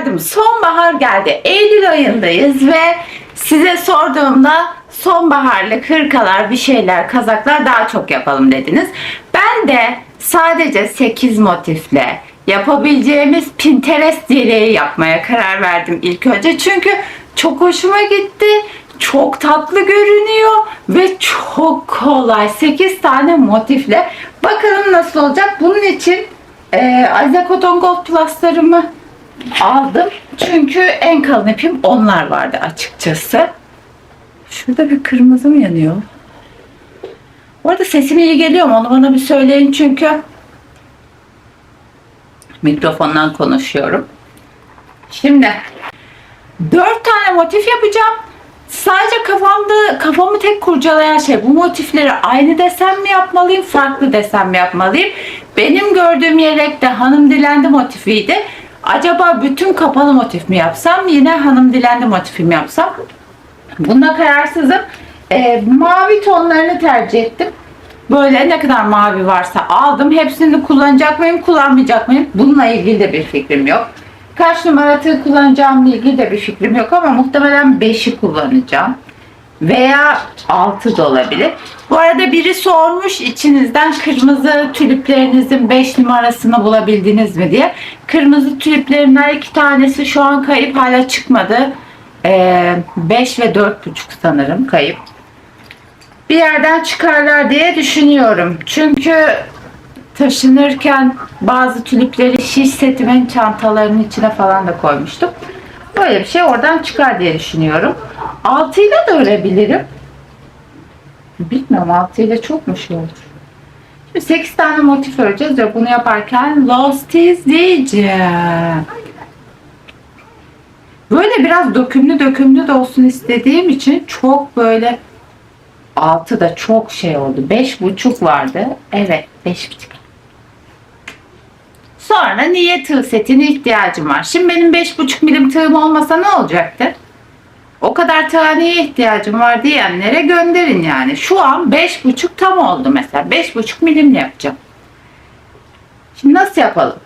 verdim. Sonbahar geldi. Eylül ayındayız ve size sorduğumda sonbaharlık hırkalar, bir şeyler, kazaklar daha çok yapalım dediniz. Ben de sadece 8 motifle yapabileceğimiz Pinterest yeleği yapmaya karar verdim ilk önce. Çünkü çok hoşuma gitti. Çok tatlı görünüyor ve çok kolay. 8 tane motifle. Bakalım nasıl olacak. Bunun için e, Azize Cotton Gold Plus'larımı aldım. Çünkü en kalın ipim onlar vardı açıkçası. Şurada bir kırmızı mı yanıyor? Bu arada sesim iyi geliyor mu? Onu bana bir söyleyin çünkü mikrofondan konuşuyorum. Şimdi dört tane motif yapacağım. Sadece kafamda kafamı tek kurcalayan şey bu motifleri aynı desen mi yapmalıyım, farklı desen mi yapmalıyım? Benim gördüğüm yelekte hanım dilendi motifiydi. Acaba bütün kapalı motif mi yapsam, yine hanım dilendi motifi mi yapsam? Bunda kararsızım. Ee, mavi tonlarını tercih ettim. Böyle ne kadar mavi varsa aldım. Hepsini kullanacak mıyım, kullanmayacak mıyım? Bununla ilgili de bir fikrim yok. Kaç numara tığ kullanacağımla ilgili de bir fikrim yok ama muhtemelen 5'i kullanacağım. Veya 6 da olabilir. Bu arada biri sormuş içinizden kırmızı tüliplerinizin 5 numarasını bulabildiniz mi diye. Kırmızı tüliplerimden iki tanesi şu an kayıp hala çıkmadı. 5 ve 4,5 sanırım kayıp bir yerden çıkarlar diye düşünüyorum. Çünkü taşınırken bazı tülipleri şiş setimin çantalarının içine falan da koymuştum. Böyle bir şey oradan çıkar diye düşünüyorum. Altıyla da örebilirim. Bilmiyorum altıyla çok mu şey olur. Şimdi 8 tane motif öreceğiz ve bunu yaparken Lost izleyeceğim. Böyle biraz dökümlü dökümlü de olsun istediğim için çok böyle altı da çok şey oldu. Beş buçuk vardı. Evet beş buçuk. Sonra niye tığ setine ihtiyacım var? Şimdi benim beş buçuk milim tığım olmasa ne olacaktı? O kadar tığa niye ihtiyacım var diyenlere gönderin yani. Şu an beş buçuk tam oldu mesela. Beş buçuk milimle yapacağım. Şimdi nasıl yapalım?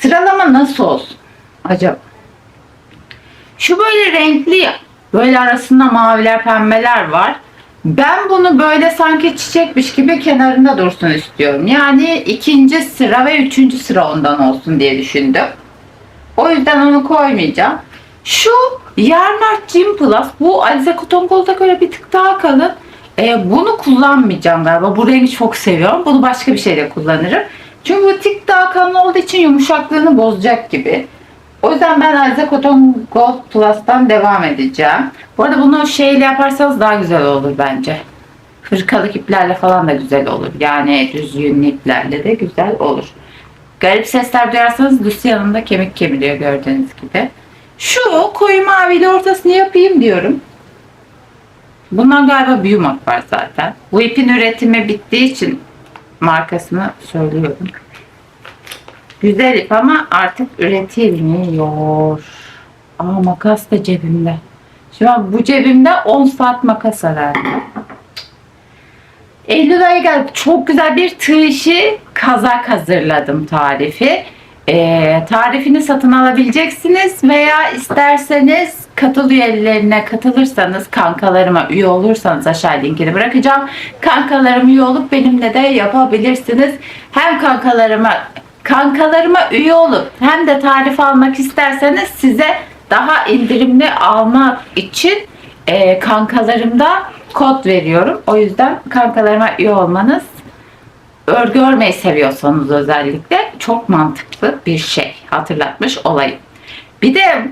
Sıralama nasıl olsun? Acaba? Şu böyle renkli. Böyle arasında maviler pembeler var. Ben bunu böyle sanki çiçekmiş gibi kenarında dursun istiyorum. Yani ikinci sıra ve üçüncü sıra ondan olsun diye düşündüm. O yüzden onu koymayacağım. Şu Yarnart Gym Plus bu Alize Cotton Gold'a göre bir tık daha kalın. Ee, bunu kullanmayacağım galiba. Bu rengi çok seviyorum. Bunu başka bir şeyle kullanırım. Çünkü bu tık daha kalın olduğu için yumuşaklığını bozacak gibi. O yüzden ben Alize Cotton Gold Plus'tan devam edeceğim. Bu arada bunu şeyle yaparsanız daha güzel olur bence. Hırkalık iplerle falan da güzel olur. Yani düz yünlü iplerle de güzel olur. Garip sesler duyarsanız Lucy yanında kemik kemiriyor gördüğünüz gibi. Şu koyu maviyle ortasını yapayım diyorum. Bundan galiba büyümak var zaten. Bu ipin üretimi bittiği için markasını söylüyorum. Güzel ip ama artık üretilmiyor. Aa makas da cebimde. An bu cebimde 10 saat makas herhalde. Eylül ayı geldi. Çok güzel bir tığ işi kazak hazırladım tarifi. Ee, tarifini satın alabileceksiniz veya isterseniz katıl üyelerine katılırsanız kankalarıma üye olursanız aşağı linkini bırakacağım. Kankalarıma üye olup benimle de yapabilirsiniz. Hem kankalarıma kankalarıma üye olup hem de tarif almak isterseniz size daha indirimli almak için e, kankalarımda kod veriyorum. O yüzden kankalarıma üye olmanız örgü örmeyi seviyorsanız özellikle çok mantıklı bir şey hatırlatmış olayım. Bir de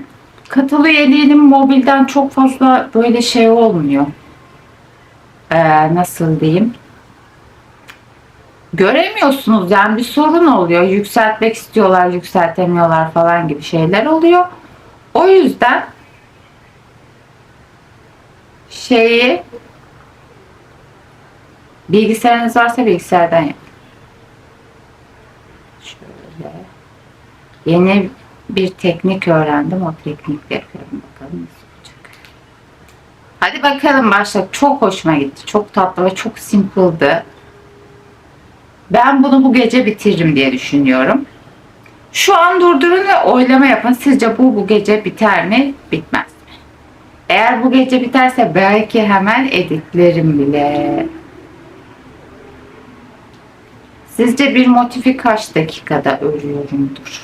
katılı üyeliğinin mobilden çok fazla böyle şey olmuyor. Ee, nasıl diyeyim? Göremiyorsunuz yani bir sorun oluyor. Yükseltmek istiyorlar, yükseltemiyorlar falan gibi şeyler oluyor. O yüzden şeyi bilgisayarınız varsa bilgisayardan yap. Şöyle. Yeni bir teknik öğrendim. O teknikle yapıyorum. Bakalım nasıl olacak. Hadi bakalım başla. Çok hoşuma gitti. Çok tatlı ve çok simple'dı. Ben bunu bu gece bitiririm diye düşünüyorum. Şu an durdurun ve oylama yapın. Sizce bu bu gece biter mi? Bitmez mi? Eğer bu gece biterse belki hemen editlerim bile. Sizce bir motifi kaç dakikada örüyorumdur?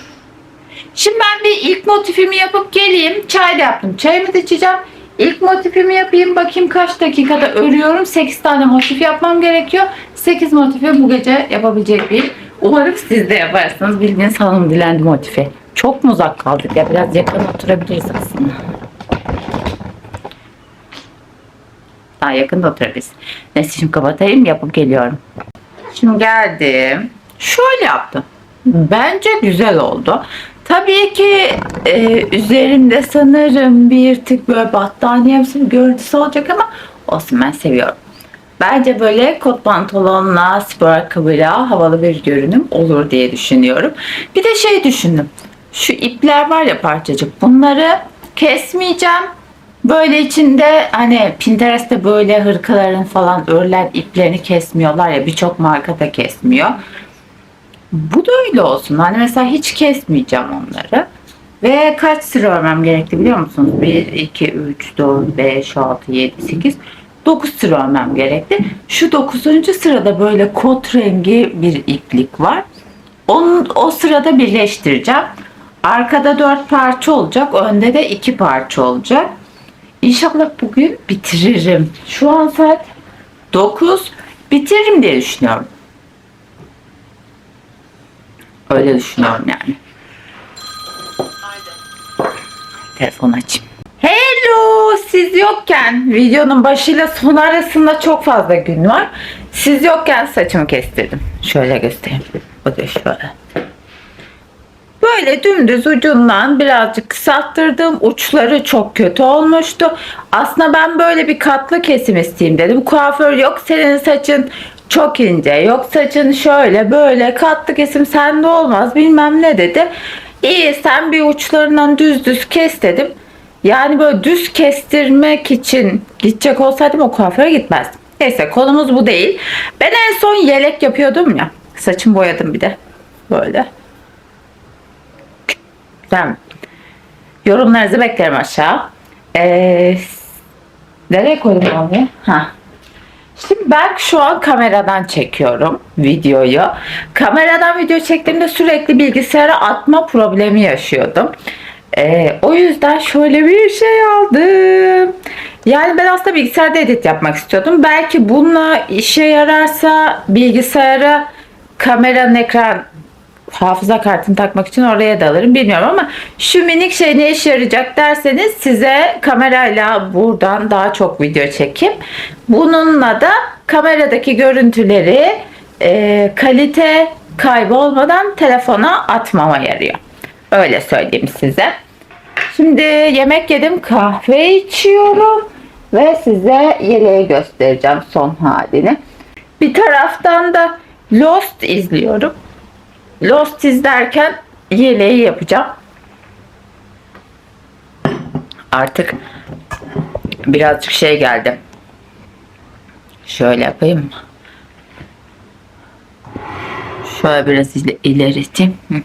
Şimdi ben bir ilk motifimi yapıp geleyim. Çay da yaptım. Çayımı da içeceğim. İlk motifimi yapayım. Bakayım kaç dakikada örüyorum. 8 tane motif yapmam gerekiyor. 8 motifi bu gece yapabilecek bir. Umarım siz de yaparsınız. Bildiğiniz hanım dilendi motifi. Çok mu uzak kaldık ya? Biraz yakın oturabiliriz aslında. Daha yakın da oturabiliriz. Neyse şimdi kapatayım yapıp geliyorum. Şimdi geldim. Şöyle yaptım. Bence güzel oldu. Tabii ki e, üzerimde sanırım bir tık böyle battaniyemsi bir görüntüsü olacak ama olsun ben seviyorum. Bence böyle kot pantolonla spor ayakkabıyla havalı bir görünüm olur diye düşünüyorum. Bir de şey düşündüm. Şu ipler var ya parçacık bunları kesmeyeceğim. Böyle içinde hani Pinterest'te böyle hırkaların falan örülen iplerini kesmiyorlar ya birçok marka da kesmiyor. Bu da öyle olsun. Hani mesela hiç kesmeyeceğim onları. Ve kaç sıra örmem gerekti biliyor musunuz? 1, 2, 3, 4, 5, 6, 7, 8, 9 sıra örmem gerekti. Şu 9. sırada böyle kot rengi bir iplik var. Onun, o sırada birleştireceğim. Arkada 4 parça olacak. Önde de 2 parça olacak. İnşallah bugün bitiririm. Şu an saat 9. Bitiririm diye düşünüyorum. Öyle düşünüyorum yani. Telefon açayım. Siz yokken videonun başıyla son arasında çok fazla gün var. Siz yokken saçımı kestirdim. Şöyle göstereyim. Bakın şöyle. Böyle dümdüz ucundan birazcık kısalttırdım. Uçları çok kötü olmuştu. Aslında ben böyle bir katlı kesim isteyeyim dedim. Kuaför yok senin saçın çok ince. Yok saçın şöyle böyle katlı kesim sende olmaz bilmem ne dedi. İyi sen bir uçlarından düz düz kes dedim. Yani böyle düz kestirmek için gidecek olsaydım o kuaföre gitmezdim. Neyse konumuz bu değil. Ben en son yelek yapıyordum ya. Saçımı boyadım bir de. Böyle. Güzel. Yorumlarınızı beklerim aşağı. Ee, nereye koydum onu? Ha. Şimdi ben şu an kameradan çekiyorum videoyu. Kameradan video çektiğimde sürekli bilgisayara atma problemi yaşıyordum. Ee, o yüzden şöyle bir şey aldım. Yani ben aslında bilgisayarda edit yapmak istiyordum. Belki bununla işe yararsa bilgisayara kameranın ekran hafıza kartını takmak için oraya da alırım bilmiyorum ama şu minik şey ne işe yarayacak derseniz size kamerayla buradan daha çok video çekip bununla da kameradaki görüntüleri e, kalite kaybı olmadan telefona atmama yarıyor. Öyle söyleyeyim size. Şimdi yemek yedim kahve içiyorum ve size yeleği göstereceğim son halini. Bir taraftan da Lost izliyorum. Lost izlerken yeleği yapacağım. Artık birazcık şey geldi. Şöyle yapayım. Şöyle biraz ile- ileriteyim. Hı.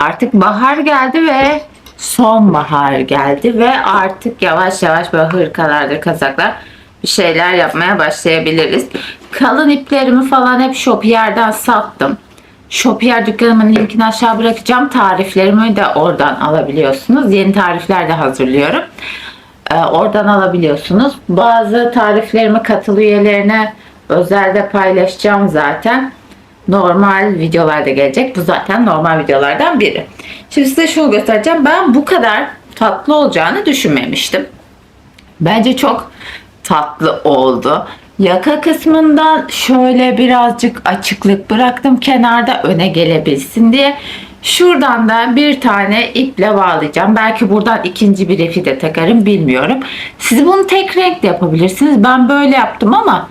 Artık bahar geldi ve sonbahar geldi ve artık yavaş yavaş böyle hırkalarda kazaklar bir şeyler yapmaya başlayabiliriz. Kalın iplerimi falan hep Shopier'den sattım. Shopier dükkanımın linkini aşağı bırakacağım. Tariflerimi de oradan alabiliyorsunuz. Yeni tarifler de hazırlıyorum. Ee, oradan alabiliyorsunuz. Bazı tariflerimi katıl üyelerine özelde paylaşacağım zaten. Normal videolarda gelecek. Bu zaten normal videolardan biri. Şimdi size şunu göstereceğim. Ben bu kadar tatlı olacağını düşünmemiştim. Bence çok tatlı oldu. Yaka kısmından şöyle birazcık açıklık bıraktım kenarda öne gelebilsin diye. Şuradan da bir tane iple bağlayacağım. Belki buradan ikinci bir ipi de takarım bilmiyorum. Siz bunu tek renk de yapabilirsiniz. Ben böyle yaptım ama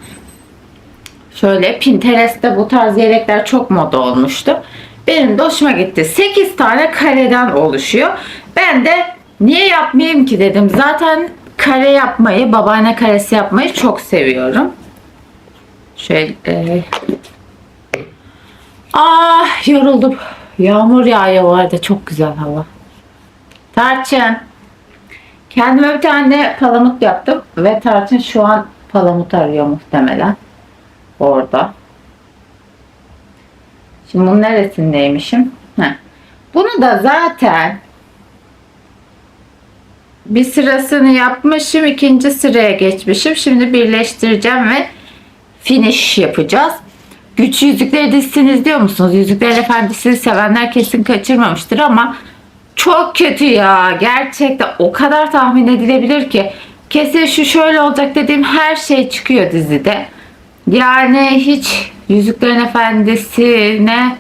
şöyle Pinterest'te bu tarz yelekler çok moda olmuştu. Benim de hoşuma gitti. 8 tane kareden oluşuyor. Ben de niye yapmayayım ki dedim. Zaten kare yapmayı, babaanne karesi yapmayı çok seviyorum. Şöyle. e, Ah yoruldum. Yağmur yağıyor bu arada. Çok güzel hava. Tarçın. Kendime bir tane palamut yaptım. Ve Tarçın şu an palamut arıyor muhtemelen. Orada. Şimdi bunun neresindeymişim? Heh. Bunu da zaten bir sırasını yapmışım. ikinci sıraya geçmişim. Şimdi birleştireceğim ve finish yapacağız. Güç Yüzükleri dizisini izliyor musunuz? Yüzüklerin Efendisi'ni sevenler kesin kaçırmamıştır ama çok kötü ya. Gerçekten o kadar tahmin edilebilir ki. Kesin şu şöyle olacak dediğim her şey çıkıyor dizide. Yani hiç Yüzüklerin Efendisi'ne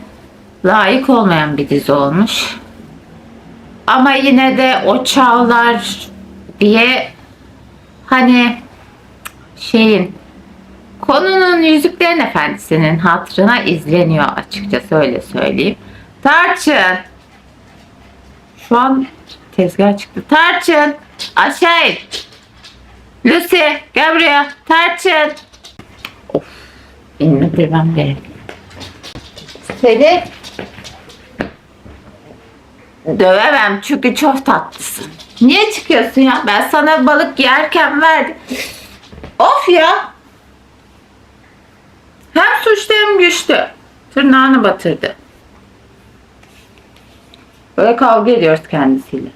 layık olmayan bir dizi olmuş. Ama yine de o çağlar diye hani şeyin konunun Yüzüklerin Efendisi'nin hatırına izleniyor açıkçası öyle söyleyeyim. Tarçın şu an tezgah çıktı. Tarçın aşağı in. Lucy gel buraya. Tarçın. Of indirmem gerek. Seni dövemem çünkü çok tatlısın. Niye çıkıyorsun ya? Ben sana balık yerken verdim. Of ya. Hem suçlu hem güçlü. Tırnağını batırdı. Böyle kavga ediyoruz kendisiyle.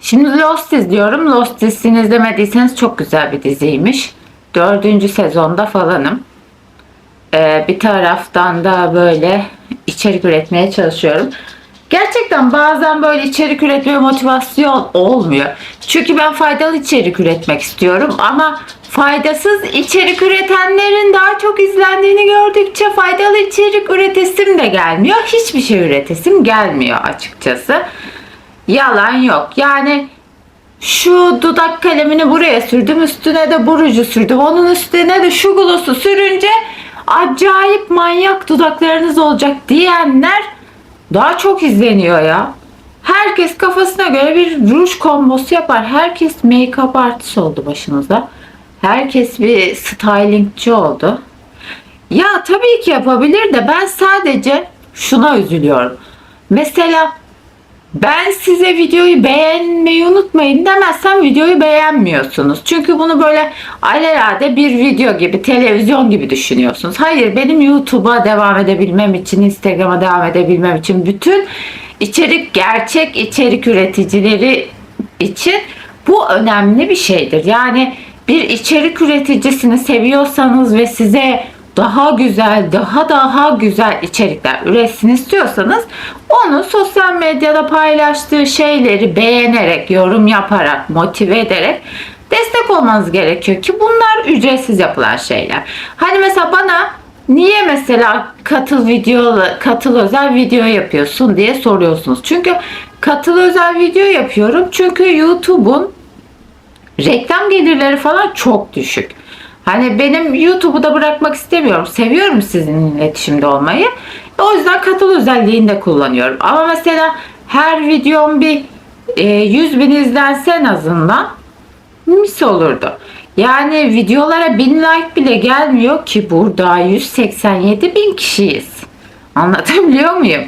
Şimdi Lost izliyorum. Lost dizisini izlemediyseniz çok güzel bir diziymiş. Dördüncü sezonda falanım. Ee, bir taraftan da böyle içerik üretmeye çalışıyorum. Gerçekten bazen böyle içerik üretmeye motivasyon olmuyor. Çünkü ben faydalı içerik üretmek istiyorum ama faydasız içerik üretenlerin daha çok izlendiğini gördükçe faydalı içerik üretesim de gelmiyor. Hiçbir şey üretesim gelmiyor açıkçası. Yalan yok. Yani şu dudak kalemini buraya sürdüm üstüne de burucu sürdüm onun üstüne de şu glosu sürünce acayip manyak dudaklarınız olacak diyenler daha çok izleniyor ya. Herkes kafasına göre bir ruj kombosu yapar. Herkes make-up artist oldu başınıza. Herkes bir stylingçi oldu. Ya tabii ki yapabilir de ben sadece şuna üzülüyorum. Mesela ben size videoyu beğenmeyi unutmayın demezsem videoyu beğenmiyorsunuz. Çünkü bunu böyle alelade bir video gibi, televizyon gibi düşünüyorsunuz. Hayır benim YouTube'a devam edebilmem için, Instagram'a devam edebilmem için bütün içerik, gerçek içerik üreticileri için bu önemli bir şeydir. Yani bir içerik üreticisini seviyorsanız ve size daha güzel, daha daha güzel içerikler üretsin istiyorsanız onu sosyal medyada paylaştığı şeyleri beğenerek, yorum yaparak, motive ederek destek olmanız gerekiyor ki bunlar ücretsiz yapılan şeyler. Hani mesela bana niye mesela katıl video, katıl özel video yapıyorsun diye soruyorsunuz. Çünkü katıl özel video yapıyorum. Çünkü YouTube'un reklam gelirleri falan çok düşük. Hani benim YouTube'u da bırakmak istemiyorum. Seviyorum sizin iletişimde olmayı. O yüzden katıl özelliğini de kullanıyorum. Ama mesela her videom bir e, 100 bin izlense en azından mis olurdu. Yani videolara 1000 like bile gelmiyor ki burada 187 bin kişiyiz. Anlatabiliyor muyum?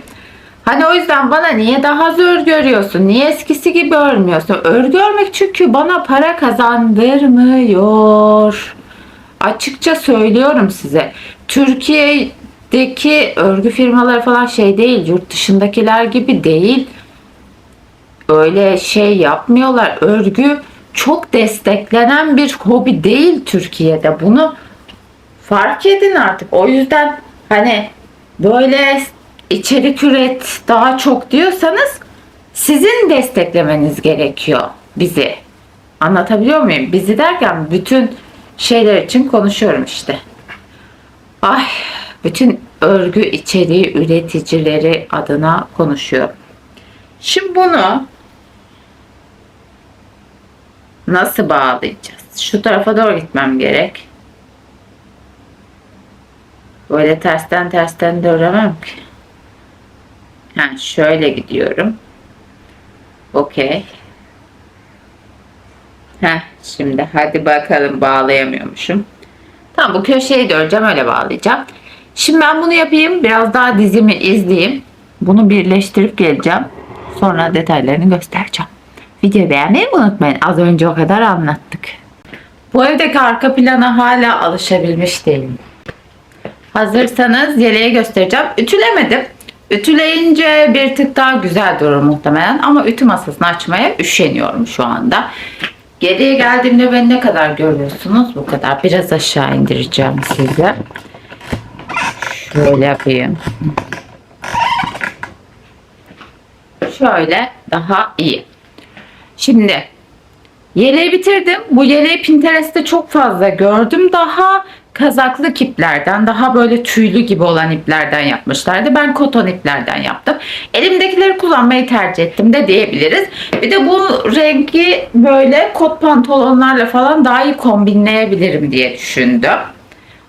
Hani o yüzden bana niye daha az örgü? Niye eskisi gibi örmüyorsun? Örgü örmek çünkü bana para kazandırmıyor. Açıkça söylüyorum size. Türkiye'deki örgü firmaları falan şey değil. Yurt dışındakiler gibi değil. Öyle şey yapmıyorlar. Örgü çok desteklenen bir hobi değil Türkiye'de. Bunu fark edin artık. O yüzden hani böyle içerik üret daha çok diyorsanız sizin desteklemeniz gerekiyor bizi. Anlatabiliyor muyum? Bizi derken bütün şeyler için konuşuyorum işte. Ay bütün örgü içeriği üreticileri adına konuşuyorum. Şimdi bunu nasıl bağlayacağız? Şu tarafa doğru gitmem gerek. Böyle tersten tersten de öremem ki. Ha, şöyle gidiyorum. Okey. Heh, şimdi hadi bakalım bağlayamıyormuşum. Tamam bu köşeyi de öreceğim öyle bağlayacağım. Şimdi ben bunu yapayım. Biraz daha dizimi izleyeyim. Bunu birleştirip geleceğim. Sonra detaylarını göstereceğim. Videoyu beğenmeyi unutmayın. Az önce o kadar anlattık. Bu evdeki arka plana hala alışabilmiş değilim. Hazırsanız yeleği göstereceğim. Ütülemedim. Ütüleyince bir tık daha güzel durur muhtemelen. Ama ütü masasını açmaya üşeniyorum şu anda. Geriye geldiğimde beni ne kadar görüyorsunuz? Bu kadar. Biraz aşağı indireceğim size. Şöyle yapayım. Şöyle daha iyi. Şimdi yeleği bitirdim. Bu yeleği Pinterest'te çok fazla gördüm. Daha kazaklı iplerden, daha böyle tüylü gibi olan iplerden yapmışlardı. Ben koton iplerden yaptım. Elimdekileri kullanmayı tercih ettim de diyebiliriz. Bir de bu rengi böyle kot pantolonlarla falan daha iyi kombinleyebilirim diye düşündüm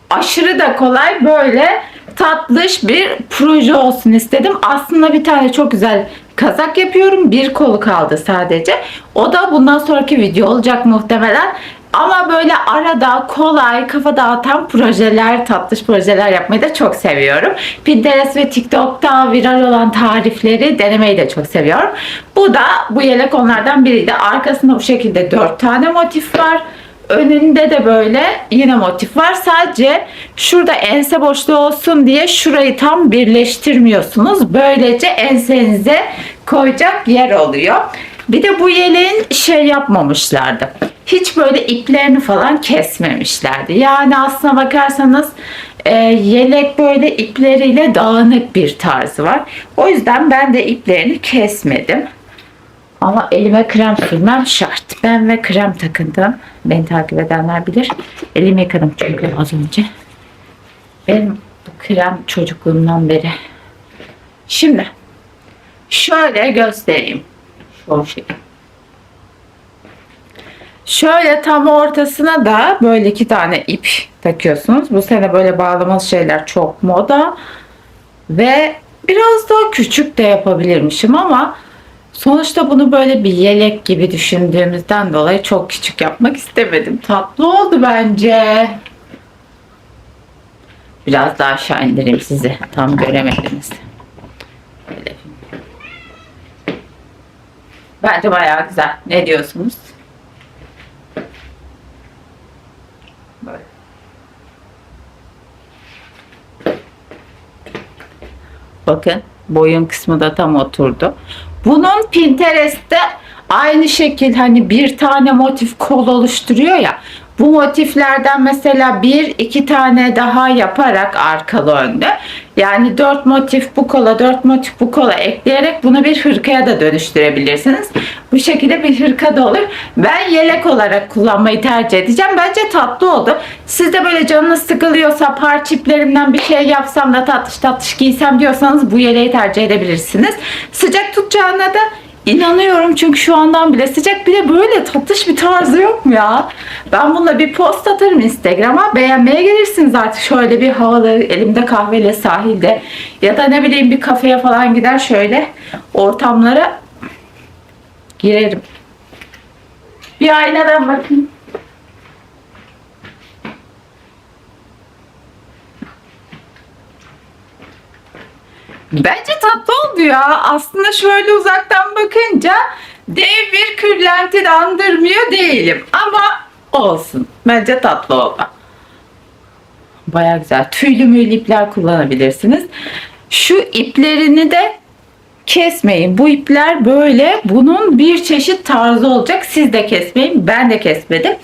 aşırı da kolay böyle tatlış bir proje olsun istedim. Aslında bir tane çok güzel kazak yapıyorum. Bir kolu kaldı sadece. O da bundan sonraki video olacak muhtemelen. Ama böyle arada kolay, kafa dağıtan projeler, tatlış projeler yapmayı da çok seviyorum. Pinterest ve TikTok'ta viral olan tarifleri denemeyi de çok seviyorum. Bu da bu yelek onlardan biriydi. Arkasında bu şekilde 4 tane motif var. Önünde de böyle yine motif var. Sadece şurada ense boşluğu olsun diye şurayı tam birleştirmiyorsunuz. Böylece ensenize koyacak yer oluyor. Bir de bu yeleğin şey yapmamışlardı. Hiç böyle iplerini falan kesmemişlerdi. Yani aslına bakarsanız e, yelek böyle ipleriyle dağınık bir tarzı var. O yüzden ben de iplerini kesmedim. Ama elime krem sürmem şart. Ben ve krem takındım. Beni takip edenler bilir. Elimi yıkadım çünkü az önce. Benim krem çocukluğumdan beri. Şimdi şöyle göstereyim. Şu şey. Şöyle tam ortasına da böyle iki tane ip takıyorsunuz. Bu sene böyle bağlamalı şeyler çok moda. Ve biraz daha küçük de yapabilirmişim ama Sonuçta bunu böyle bir yelek gibi düşündüğümüzden dolayı çok küçük yapmak istemedim. Tatlı oldu bence. Biraz daha aşağı indireyim sizi. Tam göremediniz. Bence bayağı güzel. Ne diyorsunuz? Böyle. Bakın boyun kısmı da tam oturdu. Bunun Pinterest'te aynı şekil hani bir tane motif kol oluşturuyor ya. Bu motiflerden mesela bir iki tane daha yaparak arkalı önde yani dört motif bu kola dört motif bu kola ekleyerek bunu bir hırkaya da dönüştürebilirsiniz. Bu şekilde bir hırka da olur. Ben yelek olarak kullanmayı tercih edeceğim. Bence tatlı oldu. Siz de böyle canınız sıkılıyorsa parça iplerimden bir şey yapsam da tatlış tatlış giysem diyorsanız bu yeleği tercih edebilirsiniz. Sıcak tutacağına da İnanıyorum çünkü şu andan bile sıcak bir de böyle tatlış bir tarzı yok mu ya? Ben bununla bir post atarım Instagram'a. Beğenmeye gelirsiniz artık şöyle bir havalı elimde kahveyle sahilde ya da ne bileyim bir kafeye falan gider şöyle ortamlara girerim. Bir aynadan bakın. Bence tatlı oldu ya. Aslında şöyle uzaktan bakınca dev bir kürlenti de andırmıyor değilim. Ama olsun. Bence tatlı oldu. Baya güzel. Tüylü müylü ipler kullanabilirsiniz. Şu iplerini de kesmeyin. Bu ipler böyle bunun bir çeşit tarzı olacak. Siz de kesmeyin. Ben de kesmedim.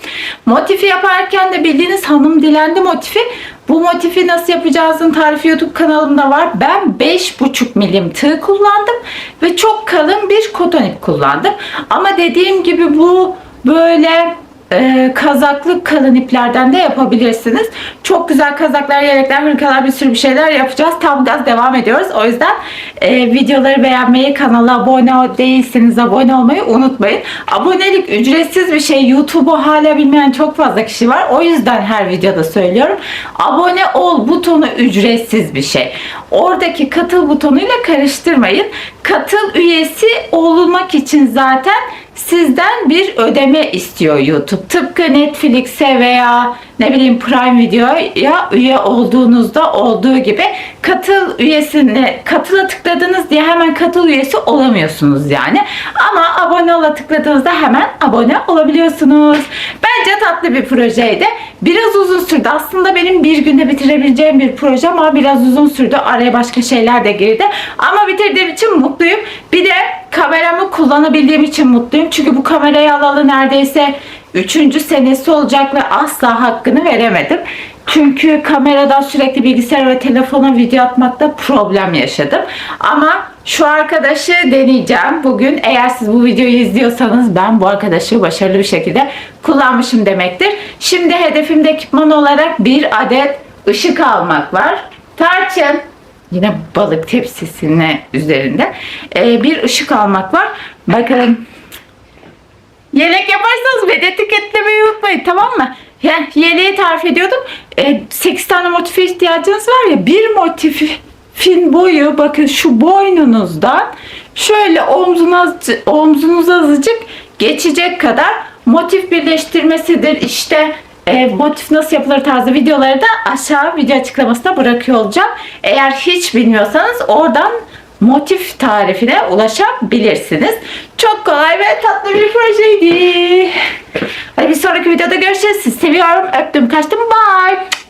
Motifi yaparken de bildiğiniz hanım dilendi motifi. Bu motifi nasıl yapacağızın tarifi YouTube kanalımda var. Ben 5,5 milim tığ kullandım ve çok kalın bir koton ip kullandım. Ama dediğim gibi bu böyle e, kazaklı kalın iplerden de yapabilirsiniz. Çok güzel kazaklar, yelekler, hırkalar bir sürü bir şeyler yapacağız. Tam gaz devam ediyoruz. O yüzden e, videoları beğenmeyi, kanala abone değilseniz abone olmayı unutmayın. Abonelik ücretsiz bir şey. YouTube'u hala bilmeyen çok fazla kişi var. O yüzden her videoda söylüyorum. Abone ol butonu ücretsiz bir şey. Oradaki katıl butonuyla karıştırmayın. katıl üyesi olmak için zaten sizden bir ödeme istiyor YouTube. Tıpkı Netflix'e veya ne bileyim Prime Video'ya üye olduğunuzda olduğu gibi katıl üyesine katıla tıkladınız diye hemen katıl üyesi olamıyorsunuz yani. Ama abone ola tıkladığınızda hemen abone olabiliyorsunuz. Bence tatlı bir projeydi. Biraz uzun sürdü. Aslında benim bir günde bitirebileceğim bir proje ama biraz uzun sürdü. Araya başka şeyler de girdi. Ama bitirdiğim için mutluyum. Bir de kameramı kullanabildiğim için mutluyum. Çünkü bu kamerayı alalı neredeyse 3. senesi olacak ve asla hakkını veremedim. Çünkü kameradan sürekli bilgisayar ve telefona video atmakta problem yaşadım. Ama şu arkadaşı deneyeceğim bugün. Eğer siz bu videoyu izliyorsanız ben bu arkadaşı başarılı bir şekilde kullanmışım demektir. Şimdi hedefimde ekipman olarak bir adet ışık almak var. Tarçın yine balık tepsisine üzerinde ee, bir ışık almak var. Bakın Yelek yaparsanız beni etiketlemeyi unutmayın tamam mı? Yani yeleği tarif ediyordum. E, 8 tane motife ihtiyacınız var ya bir motifin boyu bakın şu boynunuzdan şöyle omzuna, omzunuz azıcık geçecek kadar motif birleştirmesidir. İşte e, motif nasıl yapılır tarzı videoları da aşağı video açıklamasına bırakıyor olacağım. Eğer hiç bilmiyorsanız oradan motif tarifine ulaşabilirsiniz. Çok kolay ve tatlı bir projeydi. Hadi bir sonraki videoda görüşürüz. Sizi seviyorum. Öptüm. Kaçtım. Bye.